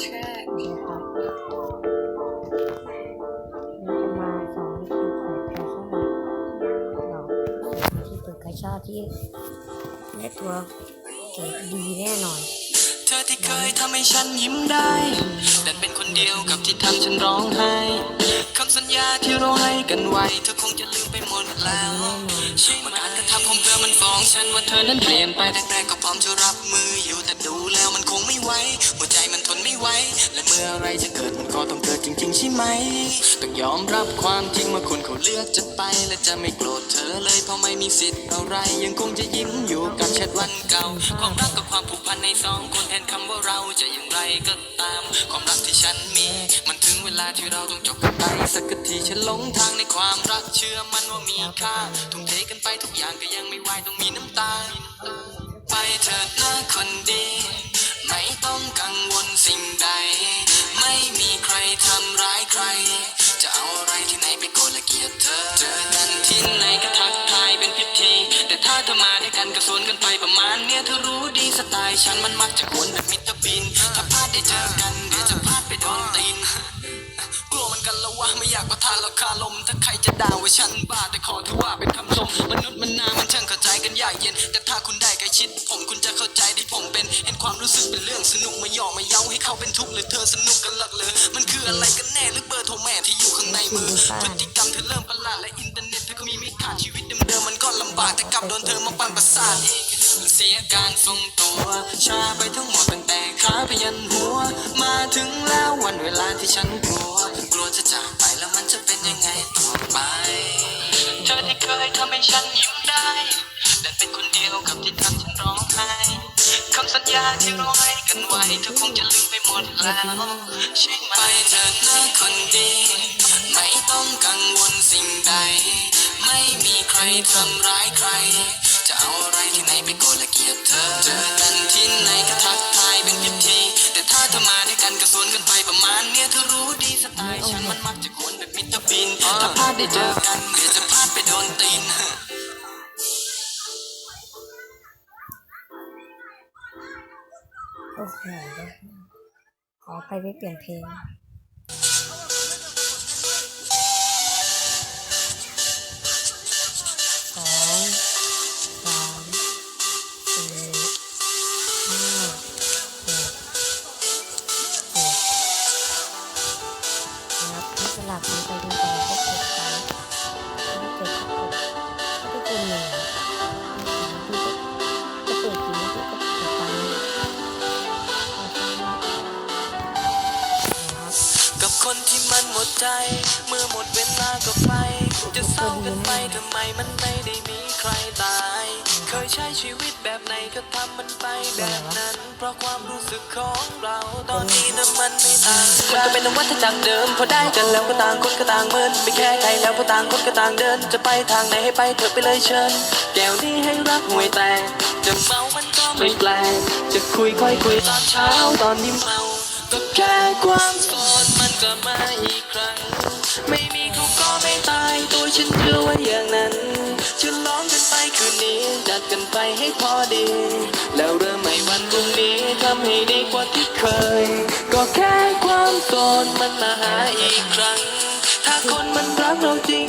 แช่โอเคครับเราจะมาสอนวิธีเปิดกาชาเราวิธีเปิดกาชาที่และตัวเกรดดีแน่นอนเธอที่เคยทำให้ฉันยิ้มได้แต่เป็นคนเดียวกับที่ทำฉันร้องไห้คำสัญญาที่เราให้กันไว้ เธอคงจะลืมไปหมดแล้วใช่ไหมการกระทำของเธอมันฟ้องฉันว่าเธอนั้นเปลี่ยนไปแรกๆก็พร้อมจะรับมืออยู่แต่ดูแล้วมันคงไม่ไหว และเมื่ออะไรจะเกิดมันก็ต้องเกิดจริงๆใช่ไหม ต้องยอมรับความจริงว่าคนเขาเลือกจะไป และจะไม่โกรธเธอเลยเพราะไม่มีสิทธิ์อะไร ยังคงจะยิ้มอยู่กับแชทวันเก่า ความรักกับความผูกพันในสองคนแทนคำว่าเราจะอย่างไรก็ตาม ความรักที่ฉันมี มันถึงเวลาที่เราต้องจบกันไปสักทีฉันหลงทางในความรักเชื่อมันว่ามีค่าทุ่มเทกันไปทุกอย่างก็ยังไม่ไหวต้องมีน้ำตา ไปเถิดนะคนดี ไม่ต้องกังวลสิ่งใด ทำร้ายใคร จะเอาอะไรที่ไหนไปโกรธและเกลียดเธอ เจอกันที่ไหนก็ทักทายเป็นพิธี แต่ถ้าเธอมาด้วยกันก็สวนกันไปประมาณเนี้ยเธอรู้ดีสไตล์ฉันมันมักจะกวนแบบมิตรบิน ถ้าพลาดได้เจอกันเดี๋ยวจะพลาดไปโดนตีนกลัวมันกันแล้ววะไม่อยากประทานราคาลม ถ้าใครจะด่าว่าฉันบ้าแต่ขอถือว่าเป็นคำชมมนุษย์มันนามันช่างเข้าใจกันยากเย็น แต่ถ้าคุณได้ใกล้ชิด ผมคุณจะเข้าใจที่ผมเป็น เห็นความรู้สึกเป็นเรื่องสนุกมาหยอกมาเย้าให้เขาเป็นทุกข์หรือเธอสนุกกันหลักเลยมัน อะไรกันแน่หรือเบอร์โทรแม่ที่อยู่ข้างในมือพฤติกรรมเธอเริ่มประหลาดและอินเทอร์เน็ตเธอก็มีไม่ขาดชีวิตเดิมๆมันก็ลำบากแต่กลับโดนเธอมาปั่นประสาทอีกเสียการทรงตัว ชาไปทั้งหมดตั้งแต่ขาไปยันหัว มาถึงแล้ววันเวลาที่ฉันกลัว กลัวจะจากไปแล้วมันจะเป็นยังไงต่อไป เธอที่เคยทำให้ฉันยิ้มได้แต่เป็นคนเดียวกับที่ทำฉันร้องไห้คำสัญญาที่ราให้ กันไว้เธอคงจะลืมไปหมดแล้วใช่ไหมไปเถิดนะคนดี ไม่ต้องกังวลสิ่งใด ไม่มีใครทำร้ายใคร จะเอาอะไรที่ไหนไปโกรธและเกลียดเธอ เจอกันที่ไหนก็ทักทายเป็นพิธีแต่ถ้าเธอมาด้วยกันก็สวนกันไปประมาณเนี้ยเธอรู้ดีสไตล์ฉันมันมักจะกวนแบบมิตรบิน ถ้าพลาดได้เจอกันเดี๋ยวจะพลาดไปโดนตีน อ้โหขอไปไม่เปลี่ยนเพลงสองสามสี่ห้าหกเจ็ดนะครับที่สลับมันไปกันต่อ คนที่มันหมดใจ เมื่อหมดเวลาก็ไป จะเศร้ากันไปทำไมมันไม่ได้มีใครตาย เคยใช้ชีวิตแบบไหนก็ทำมันไปแบบนั้น เพราะความรู้สึกของเราตอนนี้นะมันไม่ต่างมันก็เป็นวัฏจักรเดิม พอได้กันแล้วก็ต่างคนก็ต่างเหมือนไม่แค่ใครแล้วก็ต่างคนก็ต่างเดิน จะไปทางไหนให้ไปเถอะไปเลยเชิญแก้วนี้ให้รักห่วยแตกจะเมามันก็ไม่แปลกจะคุยค่อยคุยตอนเช้าตอนนี้เมาก็แค่ความสด มับมาอีกครั้ง ไม่มีเขาก็ไม่ตาย ตัวฉันเชื่อว่าอย่างนั้นฉลองกันไปคืนนี้จัดกันไปให้พอดี แล้วเริ่มใหม่วันพรุ่งนี้ทำให้ดีกว่าที่เคย ก็แค่ความโสดมันมาหาอีกครั้ง ถ้าคนมันรักเราจริง